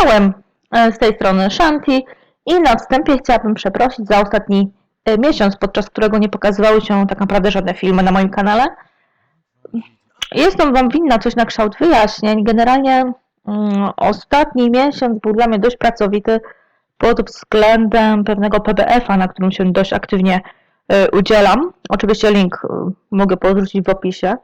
Czołem e, z tej strony Shanti i na wstępie chciałabym przeprosić za ostatni e, miesiąc, podczas którego nie pokazywały się tak naprawdę żadne filmy na moim kanale. Jestem Wam winna coś na kształt wyjaśnień. Generalnie mm, ostatni miesiąc był dla mnie dość pracowity pod względem pewnego PBF-a, na którym się dość aktywnie e, udzielam. Oczywiście link e, mogę podrzucić w opisie.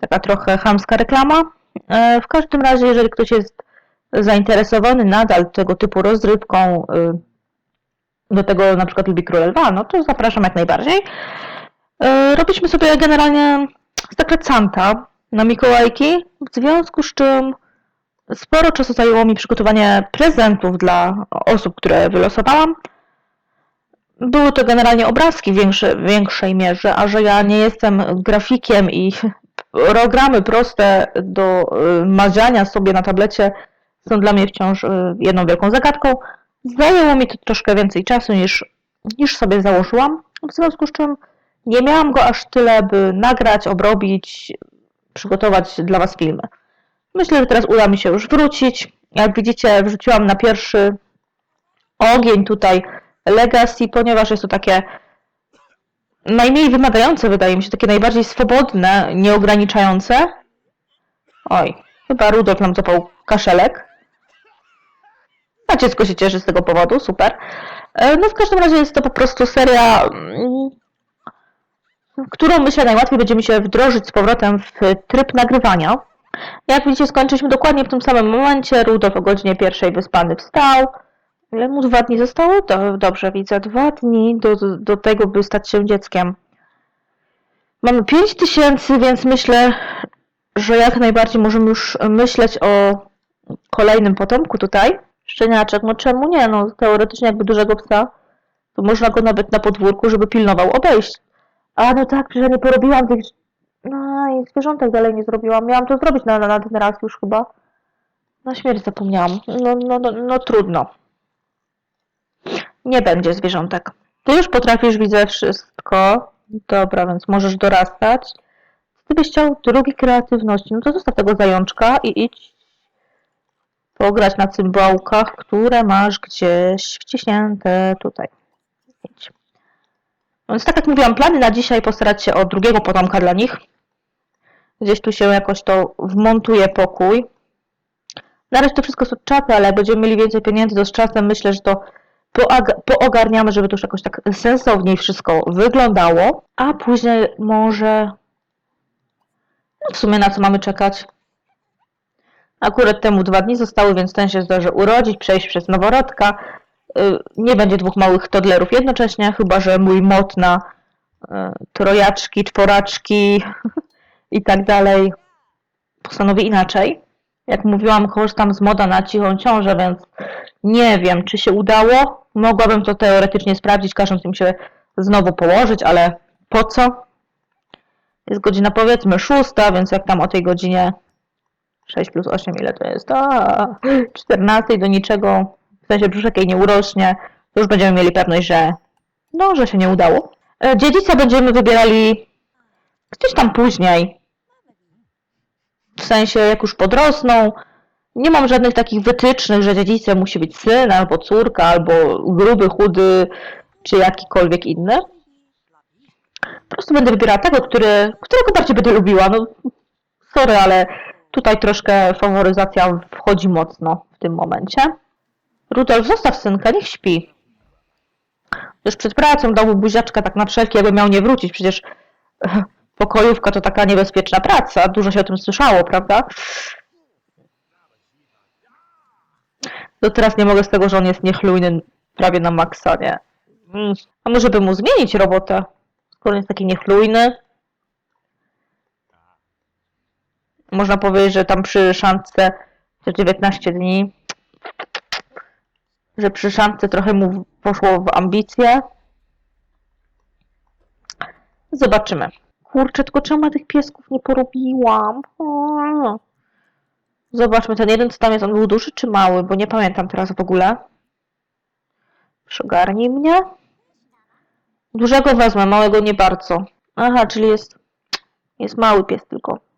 Taka trochę chamska reklama. E, W każdym razie, jeżeli ktoś jest zainteresowany nadal tego typu rozrywką, y, do tego na przykład lubi Król Lwa, no to zapraszam jak najbardziej. Y, Robiliśmy sobie generalnie Santa na Mikołajki, w związku z czym sporo czasu zajęło mi przygotowanie prezentów dla osób, które wylosowałam. Były to generalnie obrazki w większej mierze, a że ja nie jestem grafikiem i programy proste do y, maziania sobie na tablecie są dla mnie wciąż y, jedną wielką zagadką. Zajęło mi to troszkę więcej czasu niż, niż sobie założyłam, w związku z czym nie miałam go aż tyle, by nagrać, obrobić, przygotować dla Was filmy. Myślę, że teraz uda mi się już wrócić. Jak widzicie, wrzuciłam na pierwszy ogień tutaj Legacy, ponieważ jest to takie najmniej wymagające, wydaje mi się, takie najbardziej swobodne, nieograniczające. Oj, chyba Rudolf nam zapał kaszelek. A dziecko się cieszy z tego powodu, super. E, No w każdym razie jest to po prostu seria, mm, którą myślę najłatwiej będzie mi się wdrożyć z powrotem w tryb nagrywania. Jak widzicie, skończyliśmy dokładnie w tym samym momencie. Rudolf o godzinie pierwszej wyspany wstał. Ile mu dwa dni zostało? Do, dobrze, widzę. Dwa dni do, do tego, by stać się dzieckiem. Mamy 5 tysięcy, więc myślę, że jak najbardziej możemy już myśleć o kolejnym potomku tutaj. Szczeniaczek, no czemu nie? No teoretycznie jakby dużego psa, to można go nawet na podwórku, żeby pilnował obejść. A no tak, ja nie porobiłam tych... No i zwierzątek dalej nie zrobiłam. Miałam to zrobić na, na ten raz już chyba. Na śmierć zapomniałam. No, no, no, no trudno. Nie będzie zwierzątek. Ty już potrafisz, widzę wszystko. Dobra, więc możesz dorastać. Ty byś chciał drugi kreatywności. No to zostaw tego zajączka i idź pograć na cymbałkach, które masz gdzieś wciśnięte tutaj. Idź. Więc tak jak mówiłam, plany na dzisiaj postarać się o drugiego potomka dla nich. Gdzieś tu się jakoś to wmontuje pokój. Na razie to wszystko od czapy, ale będziemy mieli więcej pieniędzy, to z czasem myślę, że to poogarniamy, żeby to już jakoś tak sensowniej wszystko wyglądało. A później może... No w sumie na co mamy czekać? Akurat temu dwa dni zostały, więc ten się zdąży urodzić, przejść przez noworodka. Y, Nie będzie dwóch małych toddlerów jednocześnie, chyba że mój mod na y, trojaczki, czworaczki i tak dalej postanowi inaczej. Jak mówiłam, korzystam z moda na cichą ciążę, więc nie wiem, czy się udało. Mogłabym to teoretycznie sprawdzić, każąc im się znowu położyć, ale po co? Jest godzina powiedzmy szósta, więc jak tam o tej godzinie 6 plus 8, ile to jest? A, 14 do niczego, w sensie brzuszek jej nie urośnie, to już będziemy mieli pewność, że no, że się nie udało. E, Dziedzica będziemy wybierali gdzieś tam później. W sensie, jak już podrosną. Nie mam żadnych takich wytycznych, że dziedzicem musi być syn, albo córka, albo gruby, chudy, czy jakikolwiek inny. Po prostu będę wybierała tego, który, którego bardziej będę lubiła. No, sorry, ale tutaj troszkę faworyzacja wchodzi mocno w tym momencie. Rudolf, zostaw synka, niech śpi. Już przed pracą dał mu buziaczka tak na wszelki, jakby miał nie wrócić. Przecież eh, pokojówka to taka niebezpieczna praca. Dużo się o tym słyszało, prawda? To teraz nie mogę z tego, że on jest niechlujny prawie na maksa, nie? Mm. A może by mu zmienić robotę? Skoro jest taki niechlujny. Można powiedzieć, że tam przy szantce te 19 dni, że przy szantce trochę mu poszło w ambicje. Zobaczymy. Kurczę, tylko czemu ja tych piesków nie porobiłam? O. Zobaczmy, ten jeden co tam jest, on był duży czy mały, bo nie pamiętam teraz w ogóle. Przygarnij mnie. Dużego wezmę, małego nie bardzo. Aha, czyli jest, jest mały pies tylko.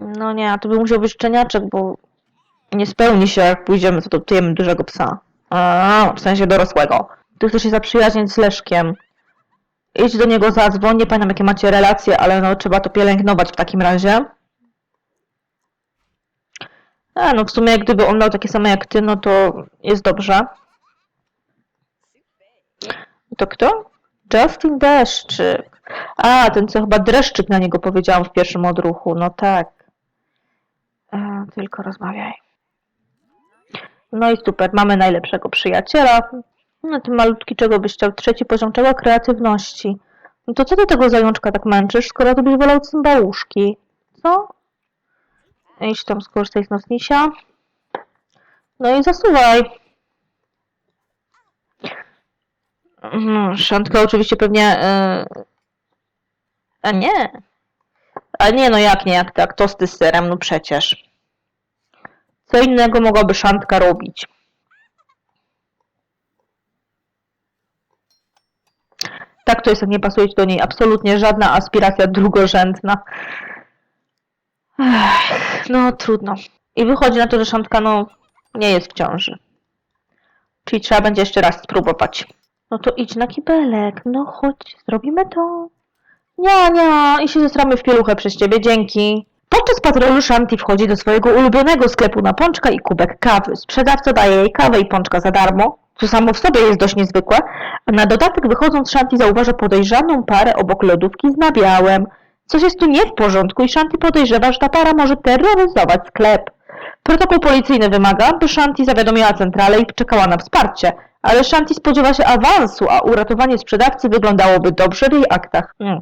No nie, to by musiał być szczeniaczek, bo nie spełni się, jak pójdziemy, to dotujemy dużego psa. A, w sensie dorosłego. Ty chcesz się zaprzyjaźnić z Leszkiem. Idź do niego, zadzwoń, nie pamiętam jakie macie relacje, ale no trzeba to pielęgnować w takim razie. A, no w sumie gdyby on miał takie same jak ty, no to jest dobrze. To kto? Justin Deszczyk. A, ten co chyba dreszczyk na niego powiedziałam w pierwszym odruchu. No tak. E, tylko rozmawiaj. No i super, mamy najlepszego przyjaciela. No ten malutki czego byś chciał? Trzeci poziom czego? Kreatywności. No to co ty tego zajączka tak męczysz, skoro ty byś wolał cymbałuszki? Co? Idź tam skorzystaj z nocnisia. No i zasuwaj. Mhm, Szantka oczywiście pewnie... Yy... A nie. A nie, no jak nie, jak tak, tosty z serem, no przecież. Co innego mogłaby Szantka robić? Tak to jest, jak nie pasuje do niej absolutnie żadna aspiracja drugorzędna. Ech, no trudno. I wychodzi na to, że Szantka no nie jest w ciąży. Czyli trzeba będzie jeszcze raz spróbować. No to idź na kibelek, no chodź, zrobimy to. Nie, nie, i się zestramy w pieluchę przez ciebie, dzięki. Podczas patrolu Shanti wchodzi do swojego ulubionego sklepu na pączka i kubek kawy. Sprzedawca daje jej kawę i pączka za darmo, co samo w sobie jest dość niezwykłe, a na dodatek wychodząc Shanti zauważa podejrzaną parę obok lodówki z nabiałem. Coś jest tu nie w porządku i Shanti podejrzewa, że ta para może terroryzować sklep. Protokół policyjny wymaga, by Shanti zawiadomiła centralę i czekała na wsparcie, ale Shanti spodziewa się awansu, a uratowanie sprzedawcy wyglądałoby dobrze w jej aktach. Hmm.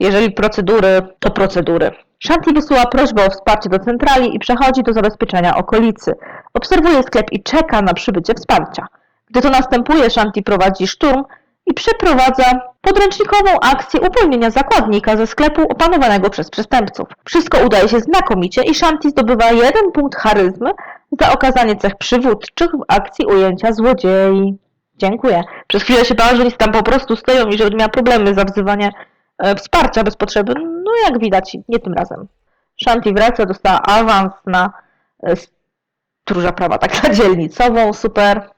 Jeżeli procedury, to procedury. Shanti wysyła prośbę o wsparcie do centrali i przechodzi do zabezpieczenia okolicy. Obserwuje sklep i czeka na przybycie wsparcia. Gdy to następuje, Shanti prowadzi szturm i przeprowadza podręcznikową akcję uwolnienia zakładnika ze sklepu opanowanego przez przestępców. Wszystko udaje się znakomicie i Shanti zdobywa jeden punkt charyzmy za okazanie cech przywódczych w akcji ujęcia złodziei. Dziękuję. Przez chwilę się bałam, że oni tam po prostu stoją i że będę miała problemy za wzywanie wsparcia bez potrzeby. No jak widać, nie tym razem. Shanti wraca, dostała awans na e, stróża prawa, tak na dzielnicową, super.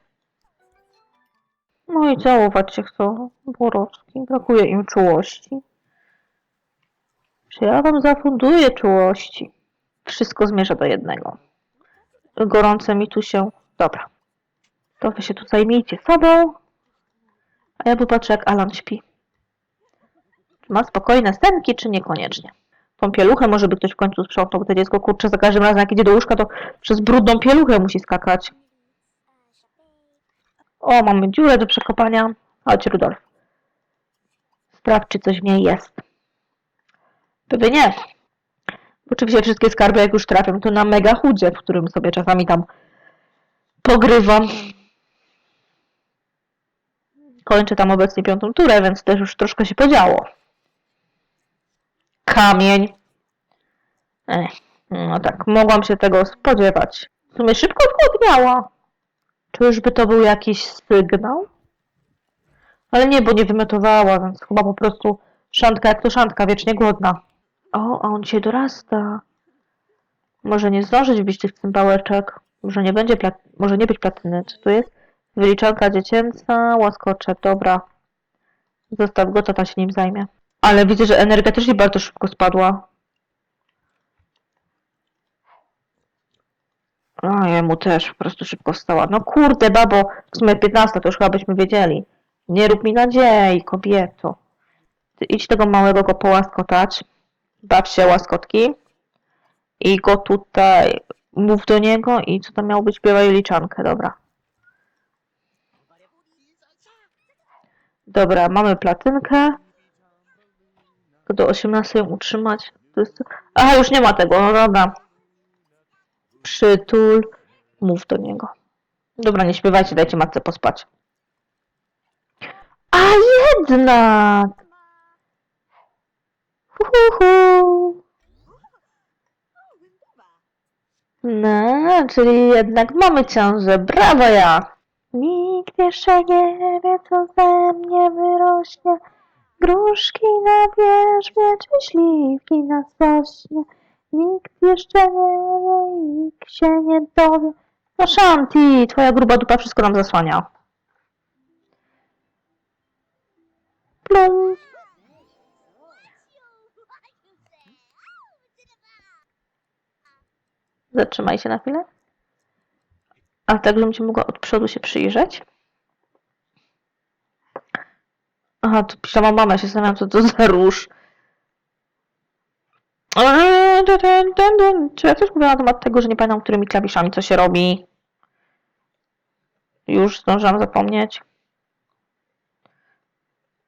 No i całować się chcą Borowski. Brakuje im czułości. Czy ja wam zafunduję czułości? Wszystko zmierza do jednego. Gorące mi tu się... Dobra. To wy się tu zajmijcie sobą. A ja popatrzę, jak Alan śpi. Ma spokojne stenki, czy niekoniecznie? Tą pieluchę może by ktoś w końcu sprzątał, bo to dziecko, kurczę, za każdym razem jak idzie do łóżka, to przez brudną pieluchę musi skakać. O, mamy dziurę do przekopania. Chodź, Rudolf. Sprawdź, czy coś w niej jest. Pewnie nie. Bo Oczywiście wszystkie skarby, jak już trafią, to na mega chudzie, w którym sobie czasami tam pogrywam. Kończę tam obecnie piątą turę, więc też już troszkę się podziało. Kamień. Ech, no tak, mogłam się tego spodziewać. W sumie szybko odgłodniała. Czyżby to był jakiś sygnał? Ale nie, bo nie wymiotowała, więc chyba po prostu szantka jak to szantka, wiecznie głodna. O, a on się dorasta. Może nie zdążyć wbić tych cymbałeczek. Może nie będzie plat... Może nie być platyny. Co tu jest? Wyliczanka dziecięca, łaskoczek, dobra. Zostaw go, tata się nim zajmie. Ale widzę, że energetycznie bardzo szybko spadła. A jemu też po prostu szybko wstała. No kurde, babo, w sumie 15 to już chyba byśmy wiedzieli. Nie rób mi nadziei, kobieto. Ty idź tego małego go połaskotać. Baw się łaskotki. I go tutaj mów do niego i co tam miało być? Śpiewaj liczankę, dobra. Dobra, mamy platynkę. Tylko do 18 ją utrzymać. To jest... Aha, już nie ma tego, no dobra. Przytul, mów do niego. Dobra, nie śpiewajcie, dajcie matce pospać. A jednak! Hu, hu, hu. No, czyli jednak mamy ciążę. Brawo ja! Nikt jeszcze nie wie, co ze mnie wyrośnie. Gruszki na wierzbie, czy śliwki na sośnie. Nikt jeszcze nie wie, nikt się nie dowie. No Shanti, twoja gruba dupa wszystko nam zasłania. Plum. Zatrzymaj się na chwilę. Ale tak, żebym cię mogła od przodu się przyjrzeć. Aha, tu pisała mama, się zastanawiam, co to za róż. Czy ja coś mówiłam na temat tego, że nie pamiętam, którymi klawiszami co się robi? Już zdążyłam zapomnieć.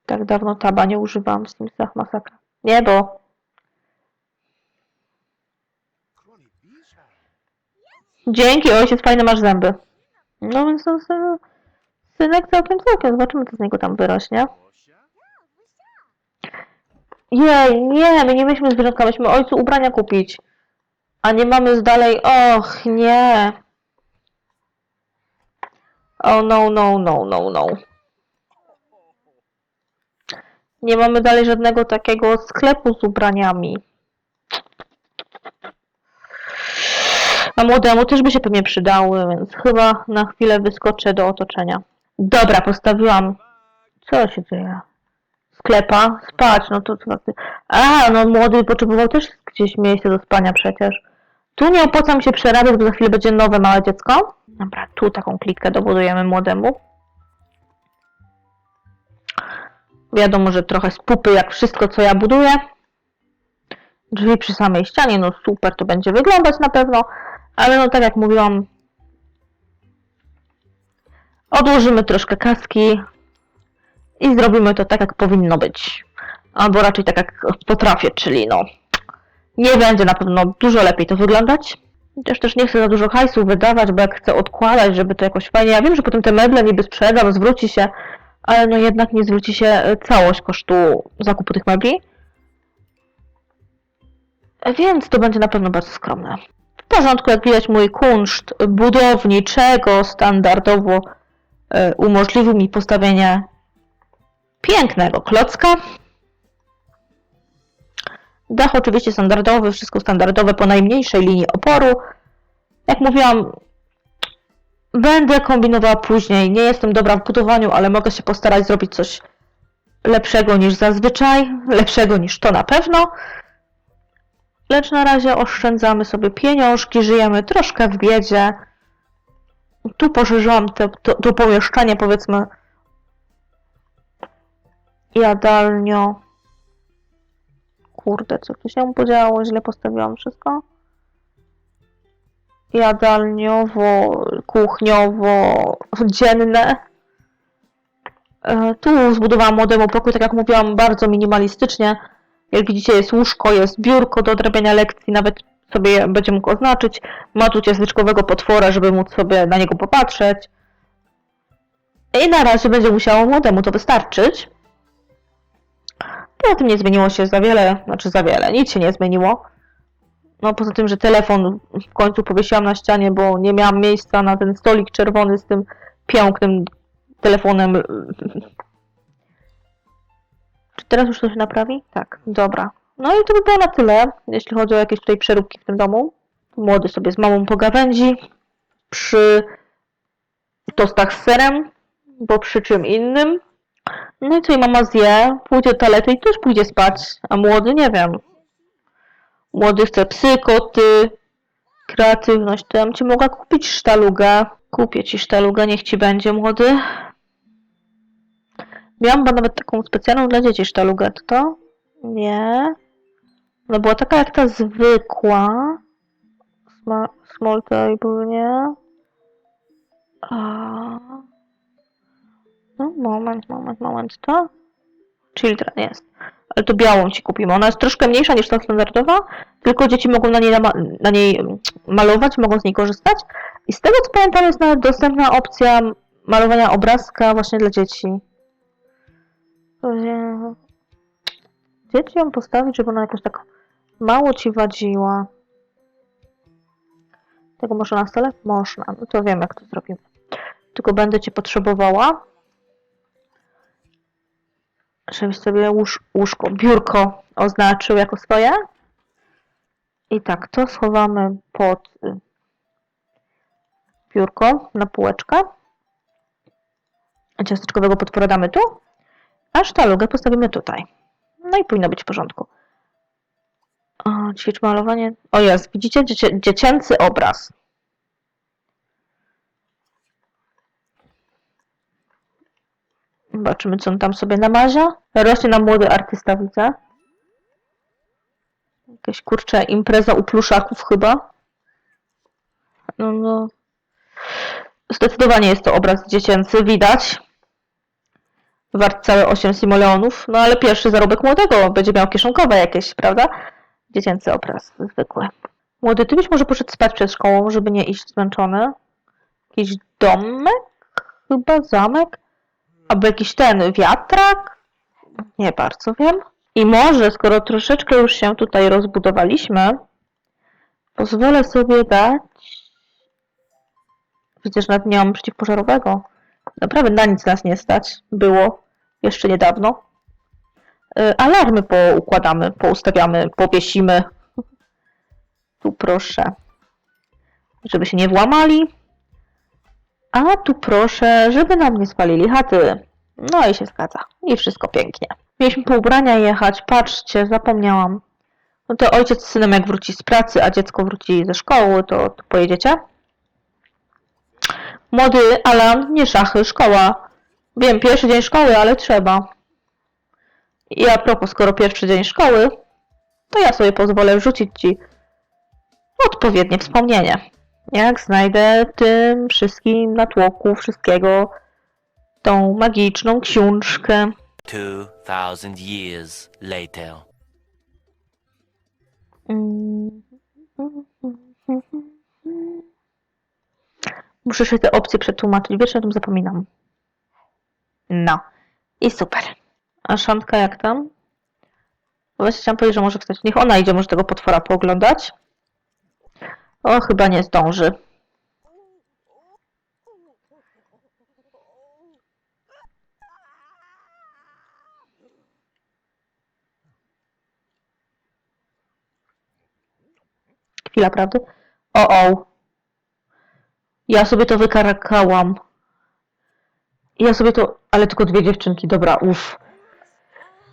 Tak dawno taba nie używam z tym strach masakra. Nie, bo dzięki ojciec, fajne masz zęby. No więc to sy- synek całkiem całkiem. Zobaczymy, co z niego tam wyrośnie. Jej, nie, my nie mieliśmy zwierzątka, myśmy ojcu ubrania kupić. A nie mamy z dalej. Och, nie. Oh no, no, no, no, no. Nie mamy dalej żadnego takiego sklepu z ubraniami. A młodemu też by się pewnie przydały, więc chyba na chwilę wyskoczę do otoczenia. Dobra, postawiłam. Co się dzieje? Sklepa? Spać, no to co. A, no młody potrzebował też gdzieś miejsce do spania przecież. Tu nie opłaca mi się przerabiać, bo za chwilę będzie nowe małe dziecko. Dobra, tu taką klitkę dobudujemy młodemu. Wiadomo, że trochę z pupy, jak wszystko, co ja buduję. Drzwi przy samej ścianie, no super to będzie wyglądać na pewno. Ale no tak jak mówiłam, odłożymy troszkę kaski i zrobimy to tak, jak powinno być. Albo raczej tak, jak potrafię, czyli no nie będzie na pewno dużo lepiej to wyglądać. Chociaż też nie chcę za dużo hajsu wydawać, bo jak chcę odkładać, żeby to jakoś fajnie... Ja wiem, że potem te meble niby sprzedam, zwróci się, ale no jednak nie zwróci się e, całość kosztu zakupu tych mebli. Więc to będzie na pewno bardzo skromne. W porządku, jak widać mój kunszt budowniczego standardowo e, umożliwił mi postawienie pięknego klocka. Dach oczywiście standardowy, wszystko standardowe po najmniejszej linii oporu. Jak mówiłam, będę kombinowała później. Nie jestem dobra w budowaniu, ale mogę się postarać zrobić coś lepszego niż zazwyczaj, lepszego niż to na pewno. Lecz na razie oszczędzamy sobie pieniążki, żyjemy troszkę w biedzie. Tu poszerzyłam te, to, to pomieszczenie, powiedzmy, jadalnio. Kurde, co tu się podziało? Źle postawiłam wszystko. Jadalniowo, kuchniowo, dzienne. E, Tu zbudowałam młodemu pokój, tak jak mówiłam, bardzo minimalistycznie. Jak widzicie, jest łóżko, jest biurko do odrabiania lekcji, nawet sobie będzie mógł oznaczyć. Ma tu ciasteczkowego potwora, żeby móc sobie na niego popatrzeć. I na razie będzie musiało młodemu to wystarczyć. Poza tym nie zmieniło się za wiele, znaczy za wiele, nic się nie zmieniło. No poza tym, że telefon w końcu powiesiłam na ścianie, bo nie miałam miejsca na ten stolik czerwony z tym pięknym telefonem. Czy teraz już to się naprawi? Tak, dobra. No i to by było na tyle, jeśli chodzi o jakieś tutaj przeróbki w tym domu. Młody sobie z mamą pogawędzi przy tostach z serem, bo przy czym innym. No i co, i mama zje, pójdzie do toalety i też pójdzie spać, a młody nie wiem. Młody chce psy, koty, kreatywność. To ja bym ci mogła kupić sztalugę. Kupię ci sztalugę, niech ci będzie, młody. Miałam chyba nawet taką specjalną dla dzieci sztalugę, to to? Nie. No była taka jak ta zwykła. Sma small table, nie? A... No, moment, moment, moment, to? Children jest. Ale to białą ci kupimy. Ona jest troszkę mniejsza niż ta standardowa, tylko dzieci mogą na niej, na niej mm, malować, mogą z niej korzystać. I z tego co pamiętam jest nawet dostępna opcja malowania obrazka właśnie dla dzieci. Gdzie- Gdzie ci ją postawić, żeby ona jakoś tak mało ci wadziła? Tego można na stole? Można. No to wiem jak to zrobimy. Tylko będę cię potrzebowała żebyś sobie łóż, łóżko, biurko oznaczył jako swoje. I tak, to schowamy pod y, biurko na półeczkę. Ciasteczkowego potwora damy tu, a sztalugę postawimy tutaj. No i powinno być w porządku. O, ćwicz malowanie. O jest, widzicie? Dziecię, dziecięcy obraz. Zobaczymy, co on tam sobie namazia. Rośnie nam młody artysta, widzę. Jakaś kurczę impreza u pluszaków chyba. No, no. Zdecydowanie jest to obraz dziecięcy, widać. Wart całe 8 simoleonów. No ale pierwszy zarobek młodego będzie miał kieszonkowe jakieś, prawda? Dziecięcy obraz, zwykły. Młody, ty byś może poszedł spać przed szkołą, żeby nie iść zmęczony? Jakiś domek? Chyba zamek? Albo jakiś ten wiatrak? Nie bardzo wiem. I może, skoro troszeczkę już się tutaj rozbudowaliśmy, pozwolę sobie dać... Widzę, że nawet nie mam przeciwpożarowego. Naprawdę na nic nas nie stać. Było jeszcze niedawno. Y, Alarmy poukładamy, poustawiamy, powiesimy. Tu proszę. Żeby się nie włamali. A tu proszę, żeby nam nie spalili chaty. No i się zgadza. I wszystko pięknie. Mieliśmy po ubrania jechać. Patrzcie, zapomniałam. No to ojciec z synem jak wróci z pracy, a dziecko wróci ze szkoły, to, to pojedziecie? Młody Alan, nie szachy, szkoła. Wiem, pierwszy dzień szkoły, ale trzeba. I a propos, skoro pierwszy dzień szkoły, to ja sobie pozwolę wrzucić ci odpowiednie wspomnienie. Jak znajdę w tym wszystkim natłoku wszystkiego tą magiczną książkę. 2000 years later. Muszę się te opcje przetłumaczyć, wiecznie o tym zapominam. No. I super. A Szantka jak tam? Właśnie chciałam powiedzieć, że może wstać. Niech ona idzie może tego potwora pooglądać. O, chyba nie zdąży. Chwila prawdy. O, o. Ja sobie to wykarakałam. Ja sobie to... Ale tylko dwie dziewczynki. Dobra, uff.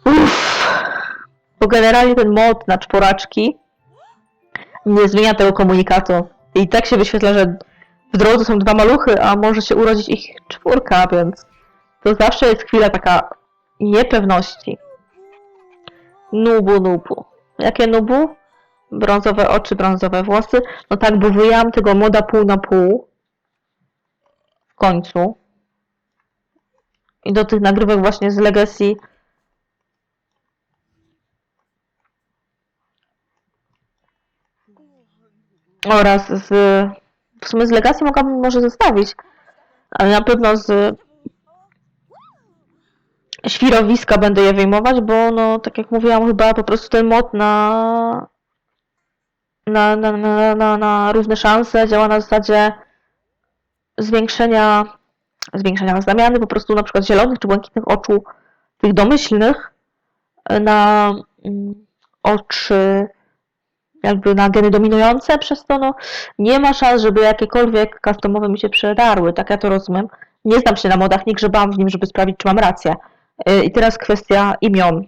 Uff. Bo generalnie ten mod na czworaczki nie zmienia tego komunikatu. I tak się wyświetla, że w drodze są dwa maluchy, a może się urodzić ich czwórka, więc to zawsze jest chwila taka niepewności. Nubu, nubu. Jakie nubu? Brązowe oczy, brązowe włosy. No tak, bo wyjęłam tego moda pół na pół. W końcu. I do tych nagrywek właśnie z Legacy oraz z... W sumie z Legacy mogłabym może zostawić, ale na pewno z świrowiska będę je wyjmować, bo no, tak jak mówiłam, chyba po prostu ten mod na na, na, na, na, na szanse działa na zasadzie zwiększenia zwiększenia zamiany po prostu na przykład zielonych czy błękitnych oczu tych domyślnych na mm, oczy jakby na geny dominujące, przez to no, nie ma szans, żeby jakiekolwiek customowe mi się przedarły, tak ja to rozumiem. Nie znam się na modach, nie grzebałam w nim, żeby sprawdzić, czy mam rację. Yy, I teraz kwestia imion.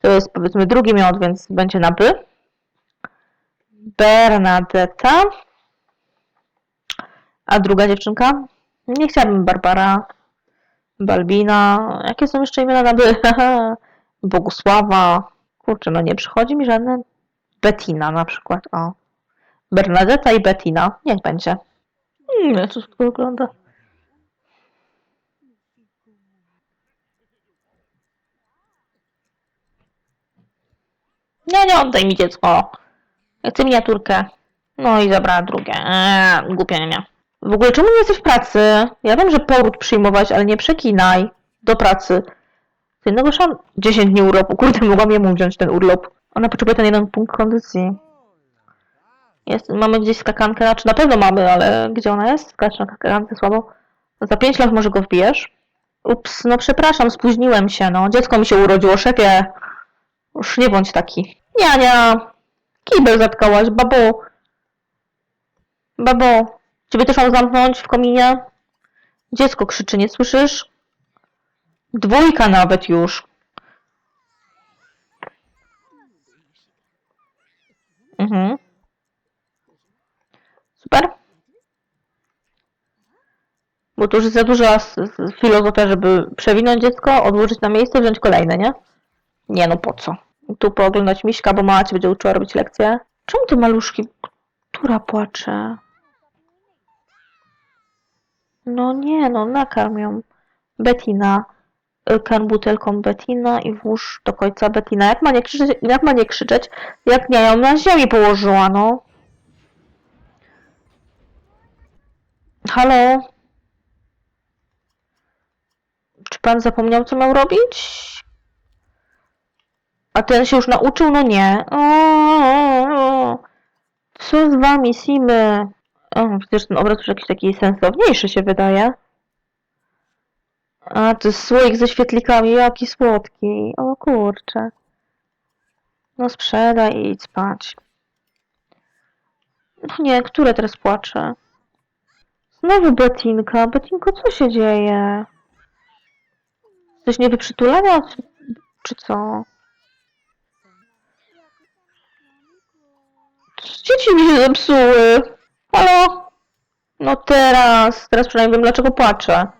To jest powiedzmy drugi miod, więc będzie na by. Bernadetta. A druga dziewczynka? Nie chciałabym Barbara. Balbina. Jakie są jeszcze imiona na by? Bogusława. Kurczę, no nie przychodzi mi żadne. Bettina na przykład, o. Bernadetta i Bettina. Niech będzie. Nie, co to wygląda. Nie, nie oddaj mi dziecko. Ja chcę miniaturkę. No i zabrała drugie. Eee, głupia nie miała. W ogóle czemu nie jesteś w pracy? Ja wiem, że poród przyjmować, ale nie przekinaj. Do pracy. Z jednego szan... 10 dni urlopu. Kurde, mogłam jemu wziąć ten urlop. Ona potrzebuje ten jeden punkt kondycji. Jest, mamy gdzieś skakankę, znaczy na pewno mamy, ale gdzie ona jest? Skacz na skakance słabo. Za 5 lat może go wbijesz. Ups, no przepraszam, spóźniłem się, no. Dziecko mi się urodziło, szefie. Już nie bądź taki. Niania. Kibel zatkałaś, babo. Babo, ciebie też mam zamknąć w kominie? Dziecko krzyczy, nie słyszysz? Dwójka nawet już. Mhm. Super. Bo to już jest za duża filozofia, żeby przewinąć dziecko, odłożyć na miejsce, wziąć kolejne, nie? Nie no, po co? Tu pooglądać miśka, bo mama ci będzie uczyła robić lekcje. Czemu te maluszki? Która płacze? No nie, no nakarm ją. Y, Karm butelką Bettina i włóż do końca Bettina. Jak ma nie krzyczeć, jak ma nie krzyczeć, jak nie ją na ziemi położyła, no. Halo? Czy pan zapomniał, co miał robić? A ten się już nauczył? No nie. O, o, o. Co z wami, Simy? O, przecież ten obraz już jakiś taki sensowniejszy się wydaje. A, to jest słoik ze świetlikami, jaki słodki. O kurczę. No sprzedaj i idź spać. No nie, które teraz płacze? Znowu Betinka. Betinko, co się dzieje? Coś nie wyprzytulenia, czy, czy co? Dzieci mi się zepsuły. Halo? No teraz. Teraz przynajmniej wiem, dlaczego płaczę.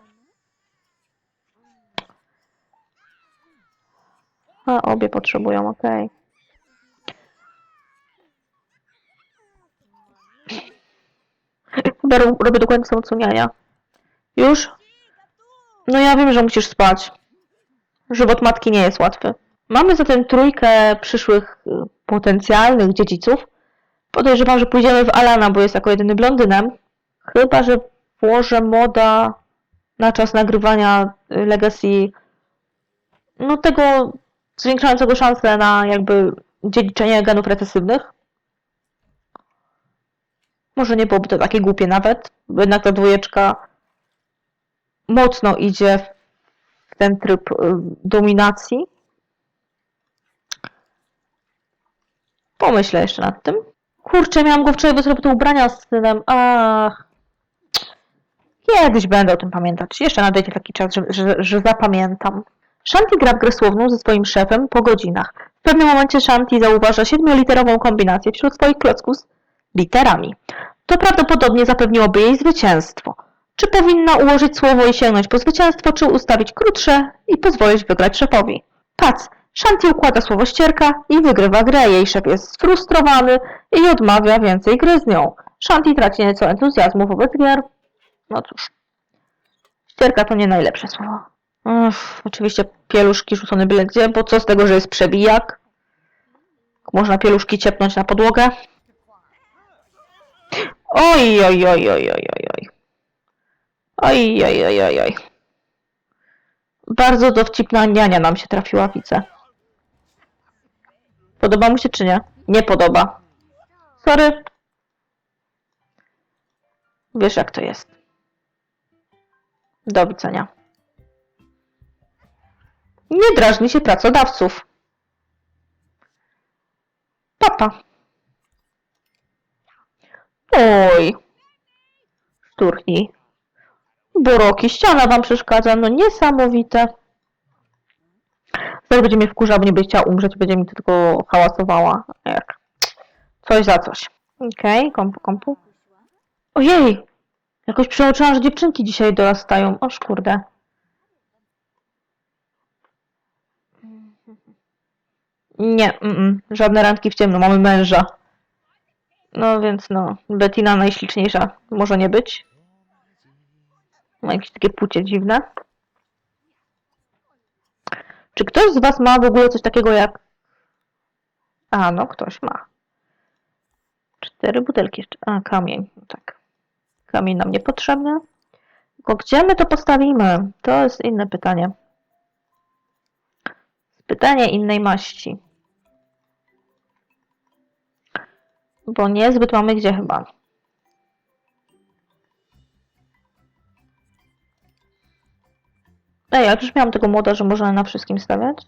A, obie potrzebują, okej. Ro- robię do końca oceniania. Już? No ja wiem, że musisz spać. Żywot matki nie jest łatwy. Mamy zatem trójkę przyszłych y, potencjalnych dziedziców. Podejrzewam, że pójdziemy w Alana, bo jest jako jedyny blondynem. Chyba, że włożę moda na czas nagrywania y, Legacy no tego zwiększającego szanse na jakby dziedziczenie genów recesywnych. Może nie byłoby to takie głupie nawet, bo jednak ta dwójeczka mocno idzie w ten tryb y, dominacji. Pomyślę jeszcze nad tym. Kurczę, miałam go wczoraj, bo zrobię te ubrania z synem. Ach. Kiedyś będę o tym pamiętać. Jeszcze nadejdzie taki czas, że, że, że zapamiętam. Shanti gra w grę słowną ze swoim szefem po godzinach. W pewnym momencie Shanti zauważa siedmioliterową kombinację wśród swoich klocków z literami. To prawdopodobnie zapewniłoby jej zwycięstwo. Czy powinna ułożyć słowo i sięgnąć po zwycięstwo, czy ustawić krótsze i pozwolić wygrać szefowi? Pac, Shanti układa słowo ścierka i wygrywa grę. Jej szef jest sfrustrowany i odmawia więcej gry z nią. Shanti traci nieco entuzjazmu wobec gier. No cóż. Ścierka to nie najlepsze słowo. Uff, oczywiście pieluszki rzucone byle gdzie, bo co z tego, że jest przebijak? Można pieluszki ciepnąć na podłogę. Oj, oj, oj, oj, oj, oj, oj. Oj, oj, oj, oj, oj. Bardzo dowcipna niania nam się trafiła, widzę. Podoba mu się czy nie? Nie podoba. Sorry. Wiesz jak to jest. Do widzenia. Nie drażni się pracodawców. Papa. Oj. Szturchnij. Boroki, ściana wam przeszkadza. No niesamowite. Zaraz będzie mnie wkurzał, bo nie będzie chciała umrzeć, będzie mi tylko hałasowała. Jak? Coś za coś. Okej, okay, kompu, kompu. Ojej! Jakoś przeoczyłam, że dziewczynki dzisiaj dorastają. Oż kurde. Nie, mm, mm, żadne randki w ciemno, mamy męża. No więc no, Bettina najśliczniejsza może nie być. Ma jakieś takie płcie dziwne. Czy ktoś z was ma w ogóle coś takiego jak... A, no ktoś ma. Cztery butelki jeszcze. A, kamień, no tak. Kamień nam niepotrzebny. Tylko gdzie my to postawimy? To jest inne pytanie. Pytanie innej maści. Bo niezbyt mamy gdzie chyba. Ej, ja już miałam tego moda, że można na wszystkim stawiać.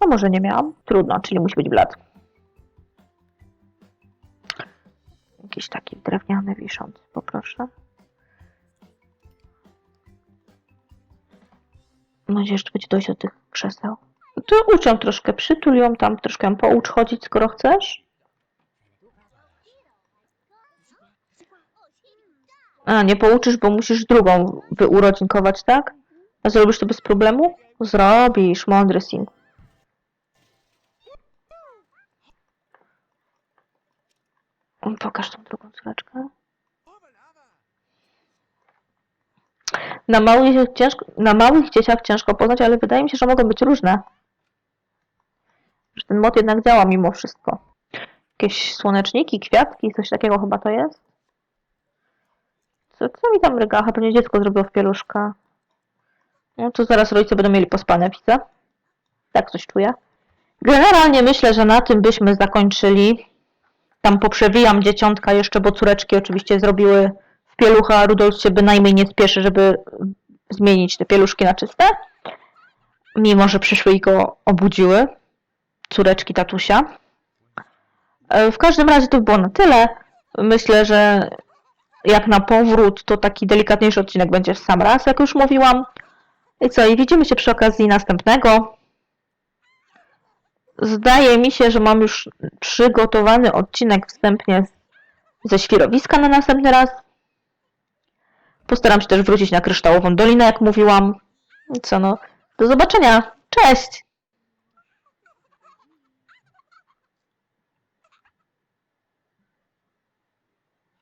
A może nie miałam? Trudno, czyli musi być blat. jakiś taki drewniany wiszący, poproszę. Mam nadzieję, że będzie dojść do tych krzeseł. No To uczę troszkę, przytul ją tam, troszkę poucz chodzić, skoro chcesz. A, nie pouczysz, bo musisz drugą wyurodzinkować, tak? A zrobisz to bez problemu? Zrobisz, mądry Sing. Pokaż tą drugą córeczkę. Na małych, ciężko, na małych dzieciach ciężko poznać, ale wydaje mi się, że mogą być różne. Że ten mod jednak działa mimo wszystko. Jakieś słoneczniki, kwiatki, coś takiego chyba to jest. Co, co mi tam rygacha? Pewnie dziecko zrobiło w pieluszka. No to zaraz rodzice będą mieli pospane, widzę. Tak coś czuję. Generalnie myślę, że na tym byśmy zakończyli. Tam poprzewijam dzieciątka jeszcze, bo córeczki oczywiście zrobiły w pielucha, a Rudolf się bynajmniej nie spieszy, żeby zmienić te pieluszki na czyste. Mimo, że przyszły i go obudziły. Córeczki tatusia. E, W każdym razie to było na tyle. Myślę, że jak na powrót, to taki delikatniejszy odcinek będzie w sam raz, jak już mówiłam. I co, i widzimy się przy okazji następnego. Zdaje mi się, że mam już przygotowany odcinek wstępnie ze świrowiska na następny raz. Postaram się też wrócić na kryształową dolinę, jak mówiłam. I co no, do zobaczenia. Cześć!